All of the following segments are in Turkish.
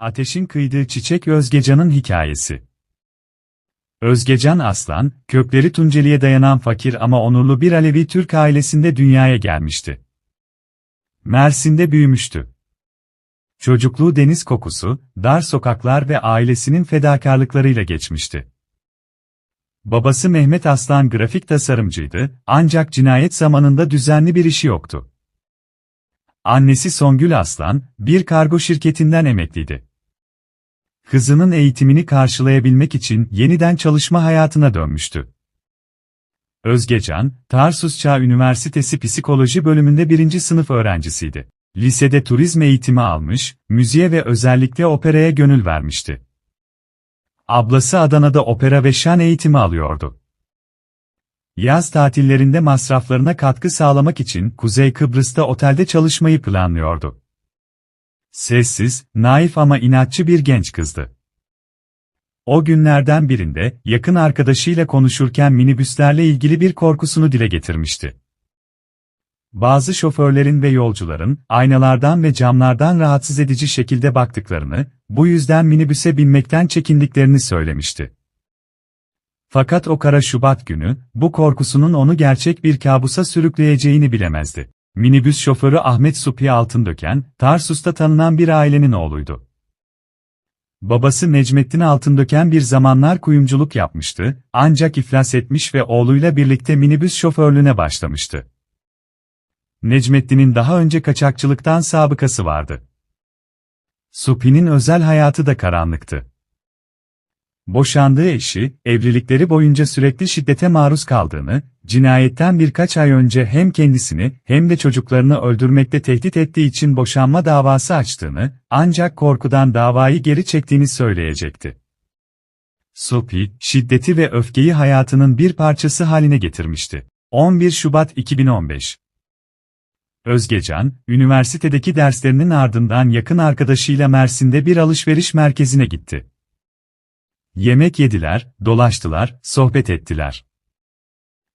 Ateşin kıydığı çiçek Özgecan'ın hikayesi. Özgecan Aslan, kökleri Tunceli'ye dayanan fakir ama onurlu bir Alevi Türk ailesinde dünyaya gelmişti. Mersin'de büyümüştü. Çocukluğu deniz kokusu, dar sokaklar ve ailesinin fedakarlıklarıyla geçmişti. Babası Mehmet Aslan grafik tasarımcıydı, ancak cinayet zamanında düzenli bir işi yoktu. Annesi Songül Aslan, bir kargo şirketinden emekliydi. Kızının eğitimini karşılayabilmek için yeniden çalışma hayatına dönmüştü. Özgecan, Tarsus Çağ Üniversitesi Psikoloji bölümünde birinci sınıf öğrencisiydi. Lisede turizm eğitimi almış, müziğe ve özellikle operaya gönül vermişti. Ablası Adana'da opera ve şan eğitimi alıyordu. Yaz tatillerinde masraflarına katkı sağlamak için Kuzey Kıbrıs'ta otelde çalışmayı planlıyordu. Sessiz, naif ama inatçı bir genç kızdı. O günlerden birinde, yakın arkadaşıyla konuşurken minibüslerle ilgili bir korkusunu dile getirmişti. Bazı şoförlerin ve yolcuların, aynalardan ve camlardan rahatsız edici şekilde baktıklarını, bu yüzden minibüse binmekten çekindiklerini söylemişti. Fakat o kara Şubat günü, bu korkusunun onu gerçek bir kabusa sürükleyeceğini bilemezdi. Minibüs şoförü Ahmet Supi Altındöken, Tarsus'ta tanınan bir ailenin oğluydu. Babası Necmettin Altındöken bir zamanlar kuyumculuk yapmıştı, ancak iflas etmiş ve oğluyla birlikte minibüs şoförlüğüne başlamıştı. Necmettin'in daha önce kaçakçılıktan sabıkası vardı. Supi'nin özel hayatı da karanlıktı. Boşandığı eşi, evlilikleri boyunca sürekli şiddete maruz kaldığını, cinayetten birkaç ay önce hem kendisini hem de çocuklarını öldürmekte tehdit ettiği için boşanma davası açtığını, ancak korkudan davayı geri çektiğini söyleyecekti. Sophie, şiddeti ve öfkeyi hayatının bir parçası haline getirmişti. 11 Şubat 2015 Özgecan, üniversitedeki derslerinin ardından yakın arkadaşıyla Mersin'de bir alışveriş merkezine gitti. Yemek yediler, dolaştılar, sohbet ettiler.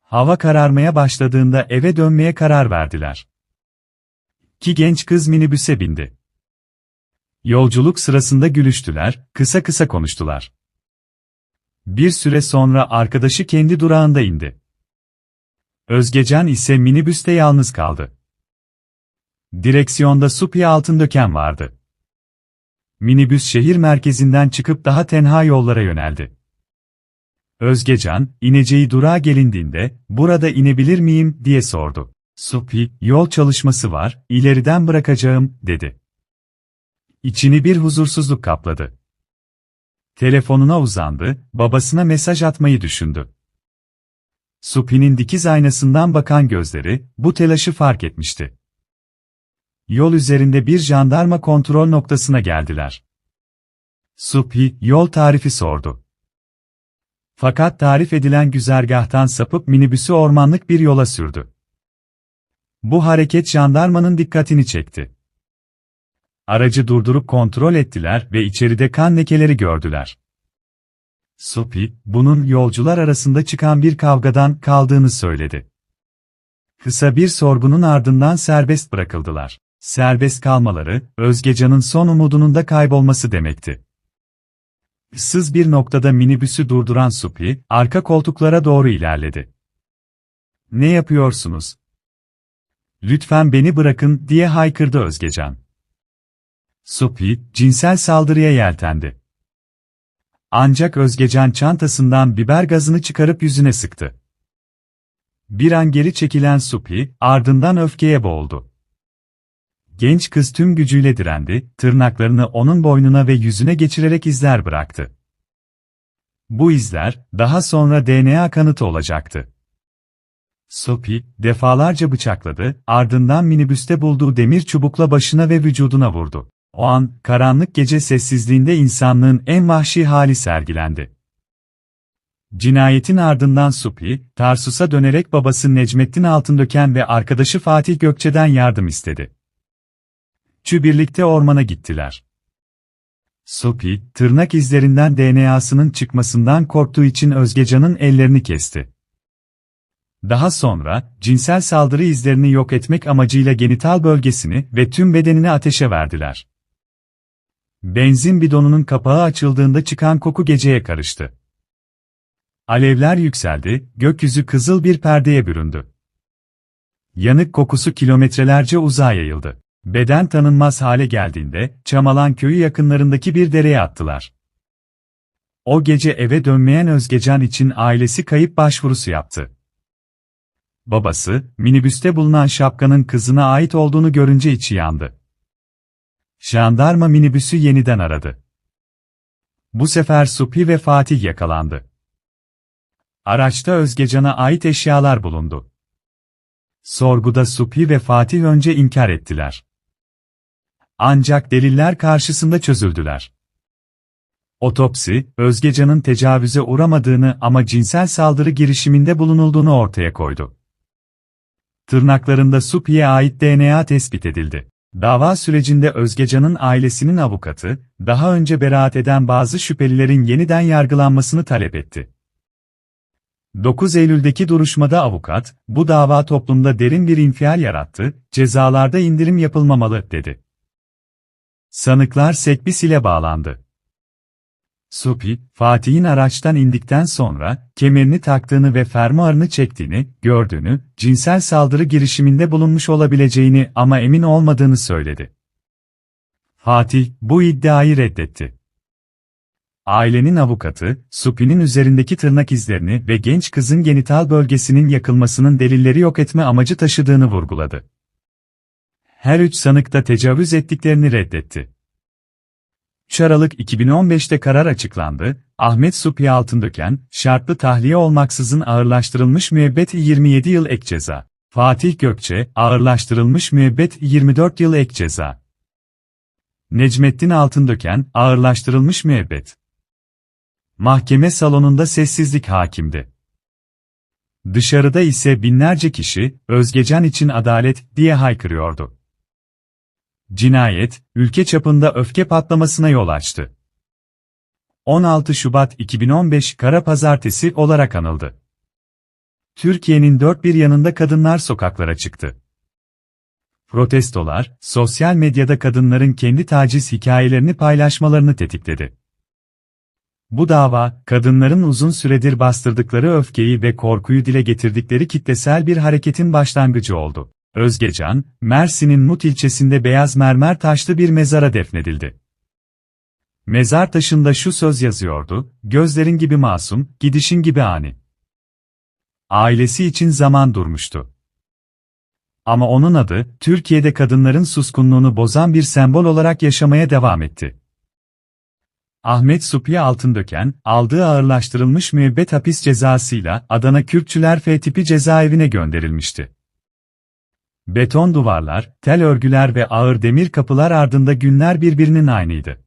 Hava kararmaya başladığında eve dönmeye karar verdiler. Ki genç kız minibüse bindi. Yolculuk sırasında gülüştüler, kısa kısa konuştular. Bir süre sonra arkadaşı kendi durağında indi. Özgecan ise minibüste yalnız kaldı. Direksiyonda Supi Altındöken vardı. Minibüs şehir merkezinden çıkıp daha tenha yollara yöneldi. Özgecan, ineceği durağa gelindiğinde, burada inebilir miyim, diye sordu. Supi, yol çalışması var, ileriden bırakacağım, dedi. İçini bir huzursuzluk kapladı. Telefonuna uzandı, babasına mesaj atmayı düşündü. Supi'nin dikiz aynasından bakan gözleri, bu telaşı fark etmişti. Yol üzerinde bir jandarma kontrol noktasına geldiler. Supi, yol tarifi sordu. Fakat tarif edilen güzergahtan sapıp minibüsü ormanlık bir yola sürdü. Bu hareket jandarmanın dikkatini çekti. Aracı durdurup kontrol ettiler ve içeride kan lekeleri gördüler. Supi, bunun yolcular arasında çıkan bir kavgadan kaldığını söyledi. Kısa bir sorgunun ardından serbest bırakıldılar. Serbest kalmaları, Özgecan'ın son umudunun da kaybolması demekti. Sız bir noktada minibüsü durduran Supi, arka koltuklara doğru ilerledi. Ne yapıyorsunuz? Lütfen beni bırakın, diye haykırdı Özgecan. Supi, cinsel saldırıya yeltendi. Ancak Özgecan çantasından biber gazını çıkarıp yüzüne sıktı. Bir an geri çekilen Supi, ardından öfkeye boğuldu. Genç kız tüm gücüyle direndi, tırnaklarını onun boynuna ve yüzüne geçirerek izler bıraktı. Bu izler, daha sonra DNA kanıtı olacaktı. Sophie, defalarca bıçakladı, ardından minibüste bulduğu demir çubukla başına ve vücuduna vurdu. O an, karanlık gece sessizliğinde insanlığın en vahşi hali sergilendi. Cinayetin ardından Supi, Tarsus'a dönerek babası Necmettin Altındöken ve arkadaşı Fatih Gökçe'den yardım istedi. Çü birlikte ormana gittiler. Sophie, tırnak izlerinden DNA'sının çıkmasından korktuğu için Özgecan'ın ellerini kesti. Daha sonra, cinsel saldırı izlerini yok etmek amacıyla genital bölgesini ve tüm bedenini ateşe verdiler. Benzin bidonunun kapağı açıldığında çıkan koku geceye karıştı. Alevler yükseldi, gökyüzü kızıl bir perdeye büründü. Yanık kokusu kilometrelerce uzağa yayıldı. Beden tanınmaz hale geldiğinde, Çamalan köyü yakınlarındaki bir dereye attılar. O gece eve dönmeyen Özgecan için ailesi kayıp başvurusu yaptı. Babası, minibüste bulunan şapkanın kızına ait olduğunu görünce içi yandı. Jandarma minibüsü yeniden aradı. Bu sefer Supi ve Fatih yakalandı. Araçta Özgecan'a ait eşyalar bulundu. Sorguda Supi ve Fatih önce inkar ettiler. Ancak deliller karşısında çözüldüler. Otopsi, Özgecan'ın tecavüze uğramadığını ama cinsel saldırı girişiminde bulunulduğunu ortaya koydu. Tırnaklarında Supi'ye ait DNA tespit edildi. Dava sürecinde Özgecan'ın ailesinin avukatı, daha önce beraat eden bazı şüphelilerin yeniden yargılanmasını talep etti. 9 Eylül'deki duruşmada avukat, bu dava toplumda derin bir infial yarattı, cezalarda indirim yapılmamalı, dedi. Sanıklar sekbis ile bağlandı. Supi, Fatih'in araçtan indikten sonra, kemerini taktığını ve fermuarını çektiğini, gördüğünü, cinsel saldırı girişiminde bulunmuş olabileceğini ama emin olmadığını söyledi. Fatih, bu iddiayı reddetti. Ailenin avukatı, Supi'nin üzerindeki tırnak izlerini ve genç kızın genital bölgesinin yakılmasının delilleri yok etme amacı taşıdığını vurguladı. Her üç sanık da tecavüz ettiklerini reddetti. 3 Aralık 2015'te karar açıklandı, Ahmet Supi Altındöken, şartlı tahliye olmaksızın ağırlaştırılmış müebbet 27 yıl ek ceza. Fatih Gökçe, ağırlaştırılmış müebbet 24 yıl ek ceza. Necmettin Altındöken, ağırlaştırılmış müebbet. Mahkeme salonunda sessizlik hakimdi. Dışarıda ise binlerce kişi, Özgecan için adalet diye haykırıyordu. Cinayet, ülke çapında öfke patlamasına yol açtı. 16 Şubat 2015 Kara Pazartesi olarak anıldı. Türkiye'nin dört bir yanında kadınlar sokaklara çıktı. Protestolar, sosyal medyada kadınların kendi taciz hikayelerini paylaşmalarını tetikledi. Bu dava, kadınların uzun süredir bastırdıkları öfkeyi ve korkuyu dile getirdikleri kitlesel bir hareketin başlangıcı oldu. Özgecan, Mersin'in Mut ilçesinde beyaz mermer taşlı bir mezara defnedildi. Mezar taşında şu söz yazıyordu, gözlerin gibi masum, gidişin gibi ani. Ailesi için zaman durmuştu. Ama onun adı, Türkiye'de kadınların suskunluğunu bozan bir sembol olarak yaşamaya devam etti. Ahmet Supi Altındöken, aldığı ağırlaştırılmış müebbet hapis cezasıyla Adana Kürtçüler F tipi cezaevine gönderilmişti. Beton duvarlar, tel örgüler ve ağır demir kapılar ardında günler birbirinin aynıydı.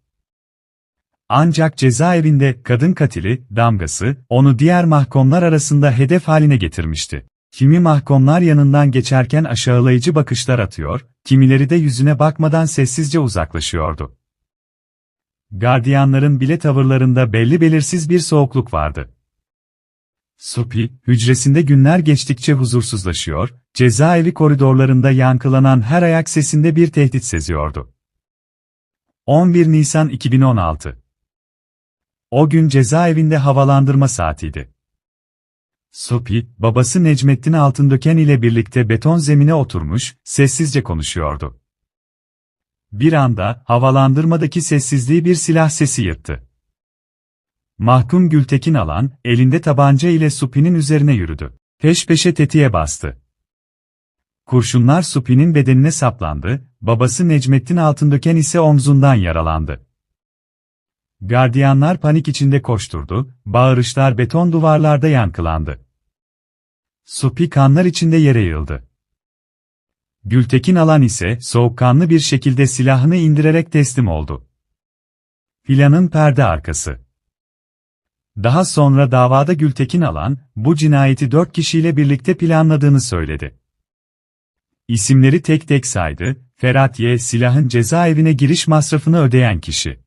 Ancak cezaevinde kadın katili, damgası, onu diğer mahkumlar arasında hedef haline getirmişti. Kimi mahkumlar yanından geçerken aşağılayıcı bakışlar atıyor, kimileri de yüzüne bakmadan sessizce uzaklaşıyordu. Gardiyanların bile tavırlarında belli belirsiz bir soğukluk vardı. Supi, hücresinde günler geçtikçe huzursuzlaşıyor, cezaevi koridorlarında yankılanan her ayak sesinde bir tehdit seziyordu. 11 Nisan 2016 O gün cezaevinde havalandırma saatiydi. Supi, babası Necmettin Altındöken ile birlikte beton zemine oturmuş, sessizce konuşuyordu. Bir anda, havalandırmadaki sessizliği bir silah sesi yırttı. Mahkum Gültekin alan, elinde tabanca ile Supi'nin üzerine yürüdü. Peş peşe tetiğe bastı. Kurşunlar Supi'nin bedenine saplandı, babası Necmettin Altındöken ise omzundan yaralandı. Gardiyanlar panik içinde koşturdu, bağırışlar beton duvarlarda yankılandı. Supi kanlar içinde yere yığıldı. Gültekin alan ise soğukkanlı bir şekilde silahını indirerek teslim oldu. Planın perde arkası. Daha sonra davada Gültekin alan, bu cinayeti dört kişiyle birlikte planladığını söyledi. İsimleri tek tek saydı, Ferhat Y. silahın cezaevine giriş masrafını ödeyen kişi.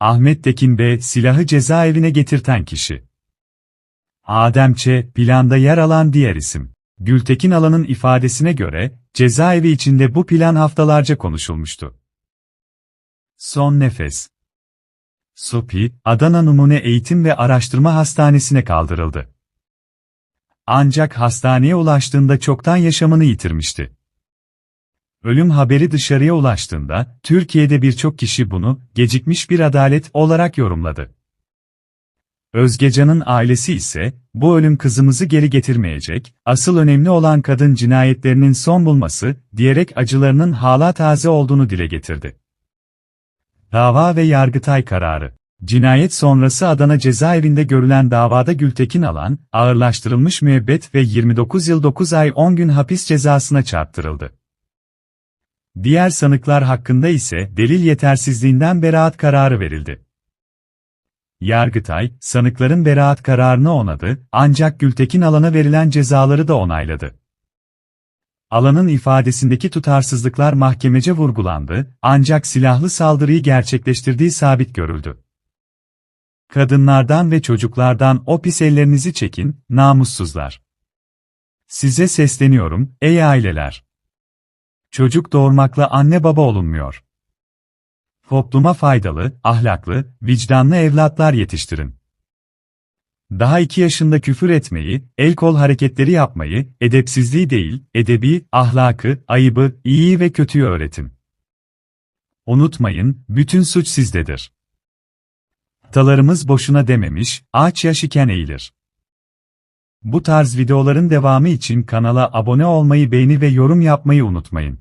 Ahmet Tekin B. silahı cezaevine getirten kişi. Adem Ç. planda yer alan diğer isim. Gültekin Alan'ın ifadesine göre, cezaevi içinde bu plan haftalarca konuşulmuştu. Son nefes. Sopi, Adana Numune Eğitim ve Araştırma Hastanesi'ne kaldırıldı. Ancak hastaneye ulaştığında çoktan yaşamını yitirmişti. Ölüm haberi dışarıya ulaştığında, Türkiye'de birçok kişi bunu, gecikmiş bir adalet olarak yorumladı. Özgecan'ın ailesi ise, bu ölüm kızımızı geri getirmeyecek, asıl önemli olan kadın cinayetlerinin son bulması, diyerek acılarının hala taze olduğunu dile getirdi. Dava ve Yargıtay kararı Cinayet sonrası Adana cezaevinde görülen davada Gültekin Alan, ağırlaştırılmış müebbet ve 29 yıl 9 ay 10 gün hapis cezasına çarptırıldı. Diğer sanıklar hakkında ise delil yetersizliğinden beraat kararı verildi. Yargıtay, sanıkların beraat kararını onadı, ancak Gültekin Alan'a verilen cezaları da onayladı. Alan'ın ifadesindeki tutarsızlıklar mahkemece vurgulandı, ancak silahlı saldırıyı gerçekleştirdiği sabit görüldü. Kadınlardan ve çocuklardan o pis ellerinizi çekin, namussuzlar. Size sesleniyorum, ey aileler. Çocuk doğurmakla anne baba olunmuyor. Topluma faydalı, ahlaklı, vicdanlı evlatlar yetiştirin. Daha iki yaşında küfür etmeyi, el kol hareketleri yapmayı, edepsizliği değil, edebi, ahlakı, ayıbı, iyiyi ve kötüyü öğretin. Unutmayın, bütün suç sizdedir. Atalarımız boşuna dememiş, ağaç yaş iken eğilir. Bu tarz videoların devamı için kanala abone olmayı beğeni ve yorum yapmayı unutmayın.